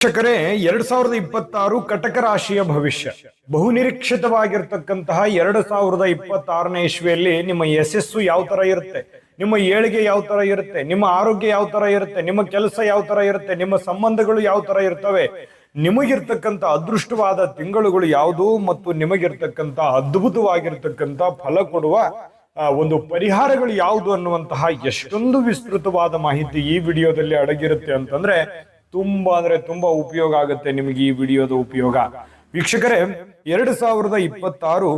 ವೀಕ್ಷಕರೇ, ಎರಡ್ ಸಾವಿರದ ಇಪ್ಪತ್ತಾರು ಕಟಕ ರಾಶಿಯ ಭವಿಷ್ಯ. ಬಹುನಿರೀಕ್ಷಿತವಾಗಿರ್ತಕ್ಕಂತಹ ಎರಡ್ ಸಾವಿರದ ಇಪ್ಪತ್ತಾರನೇ ಇಸ್ವಿಯಲ್ಲಿ ನಿಮ್ಮ ಯಶಸ್ಸು ಯಾವ ತರ ಇರುತ್ತೆ? ನಿಮ್ಮ ಏಳಿಗೆ ಯಾವ ತರ ಇರುತ್ತೆ? ನಿಮ್ಮ ಆರೋಗ್ಯ ಯಾವ ತರ ಇರುತ್ತೆ? ನಿಮ್ಮ ಕೆಲಸ ಯಾವ ತರ ಇರುತ್ತೆ? ನಿಮ್ಮ ಸಂಬಂಧಗಳು ಯಾವ ತರ ಇರ್ತವೆ? ನಿಮಗಿರ್ತಕ್ಕಂಥ ಅದೃಷ್ಟವಾದ ತಿಂಗಳುಗಳು ಯಾವುದು ಮತ್ತು ನಿಮಗಿರ್ತಕ್ಕಂಥ ಅದ್ಭುತವಾಗಿರ್ತಕ್ಕಂಥ ಫಲ ಕೊಡುವ ಒಂದು ಪರಿಹಾರಗಳು ಯಾವುದು ಅನ್ನುವಂತಹ ಎಷ್ಟೊಂದು ವಿಸ್ತೃತವಾದ ಮಾಹಿತಿ ಈ ವಿಡಿಯೋದಲ್ಲಿ ಅಡಗಿರುತ್ತೆ ಅಂತಂದ್ರೆ ತುಂಬಾ ಅಂದ್ರೆ ತುಂಬಾ ಉಪಯೋಗ ಆಗುತ್ತೆ ನಿಮಗೆ ಈ ವಿಡಿಯೋದ ಉಪಯೋಗ. ವೀಕ್ಷಕರೇ, ಎರಡು ಸಾವಿರದ ಇಪ್ಪತ್ತಾರು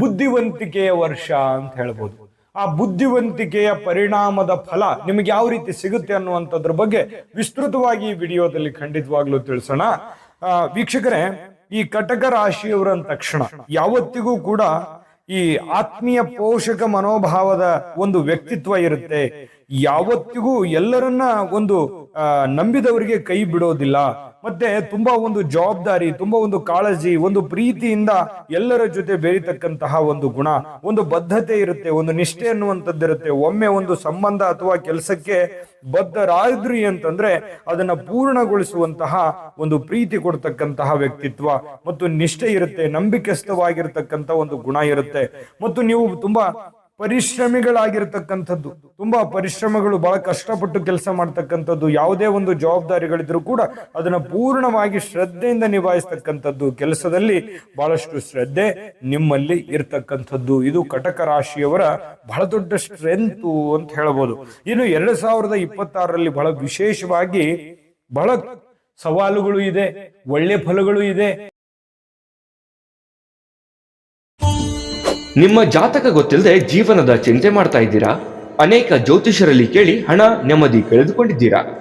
ಬುದ್ಧಿವಂತಿಕೆಯ ವರ್ಷ ಅಂತ ಹೇಳ್ಬೋದು. ಆ ಬುದ್ಧಿವಂತಿಕೆಯ ಪರಿಣಾಮದ ಫಲ ನಿಮಗೆ ಯಾವ ರೀತಿ ಸಿಗುತ್ತೆ ಅನ್ನುವಂಥದ್ರ ಬಗ್ಗೆ ವಿಸ್ತೃತವಾಗಿ ಈ ವಿಡಿಯೋದಲ್ಲಿ ಖಂಡಿತವಾಗ್ಲೂ ತಿಳಿಸೋಣ. ವೀಕ್ಷಕರೇ, ಈ ಕಟಕ ರಾಶಿಯವರ ತಕ್ಷಣ ಯಾವತ್ತಿಗೂ ಕೂಡ ಈ ಆತ್ಮೀಯ ಪೋಷಕ ಮನೋಭಾವದ ಒಂದು ವ್ಯಕ್ತಿತ್ವ ಇರುತ್ತೆ. ಯಾವತ್ತಿಗೂ ಎಲ್ಲರನ್ನ ಒಂದು ನಂಬಿದವರಿಗೆ ಕೈ ಬಿಡೋದಿಲ್ಲ. ಮತ್ತೆ ತುಂಬಾ ಒಂದು ಜವಾಬ್ದಾರಿ, ತುಂಬಾ ಒಂದು ಕಾಳಜಿ, ಒಂದು ಪ್ರೀತಿಯಿಂದ ಎಲ್ಲರ ಜೊತೆ ಬೆರೀತಕ್ಕಂತಹ ಒಂದು ಗುಣ, ಒಂದು ಬದ್ಧತೆ ಇರುತ್ತೆ, ಒಂದು ನಿಷ್ಠೆ ಅನ್ನುವಂಥದ್ದಿರುತ್ತೆ ಒಮ್ಮೆ ಒಂದು ಸಂಬಂಧ ಅಥವಾ ಕೆಲಸಕ್ಕೆ ಬದ್ಧರಾದ್ರಿ ಅಂತಂದ್ರೆ ಅದನ್ನ ಪೂರ್ಣಗೊಳಿಸುವಂತಹ ಒಂದು ಪ್ರೀತಿ ಕೊಡ್ತಕ್ಕಂತಹ ವ್ಯಕ್ತಿತ್ವ ಮತ್ತು ನಿಷ್ಠೆ ಇರುತ್ತೆ, ನಂಬಿಕೆಸ್ಥವಾಗಿರ್ತಕ್ಕಂಥ ಒಂದು ಗುಣ ಇರುತ್ತೆ. ಮತ್ತು ನೀವು ತುಂಬಾ ಪರಿಶ್ರಮಿಗಳಾಗಿರ್ತಕ್ಕಂಥದ್ದು. ತುಂಬಾ ಪರಿಶ್ರಮಗಳು, ಬಹಳ ಕಷ್ಟಪಟ್ಟು ಕೆಲಸ ಮಾಡ್ತಕ್ಕಂಥದ್ದು, ಯಾವುದೇ ಒಂದು ಜವಾಬ್ದಾರಿಗಳಿದ್ರು ಕೂಡ ಅದನ್ನ ಪೂರ್ಣವಾಗಿ ಶ್ರದ್ಧೆಯಿಂದ ನಿಭಾಯಿಸ್ತಕ್ಕಂಥದ್ದು. ಕೆಲಸದಲ್ಲಿ ಬಹಳಷ್ಟು ಶ್ರದ್ಧೆ ನಿಮ್ಮಲ್ಲಿ ಇರ್ತಕ್ಕಂಥದ್ದು. ಇದು ಕಟಕ ರಾಶಿಯವರ ಬಹಳ ದೊಡ್ಡ ಸ್ಟ್ರೆಂತ್ ಅಂತ ಹೇಳ್ಬೋದು. ಇನ್ನು ಎರಡ್ ಸಾವಿರದ ಇಪ್ಪತ್ತಾರರಲ್ಲಿ ಬಹಳ ವಿಶೇಷವಾಗಿ ಬಹಳ ಸವಾಲುಗಳು ಇದೆ, ಒಳ್ಳೆ ಫಲಗಳು ಇದೆ. ನಿಮ್ಮ ಜಾತಕ ಗೊತ್ತಿಲ್ಲದೆ ಜೀವನದ ಚಿಂತೆ ಮಾಡ್ತಾ ಇದ್ದೀರಾ? ಅನೇಕ ಜ್ಯೋತಿಷರಲ್ಲಿ ಕೇಳಿ ಹಣ ನೆಮ್ಮದಿ ಕಳೆದುಕೊಂಡಿದ್ದೀರಾ?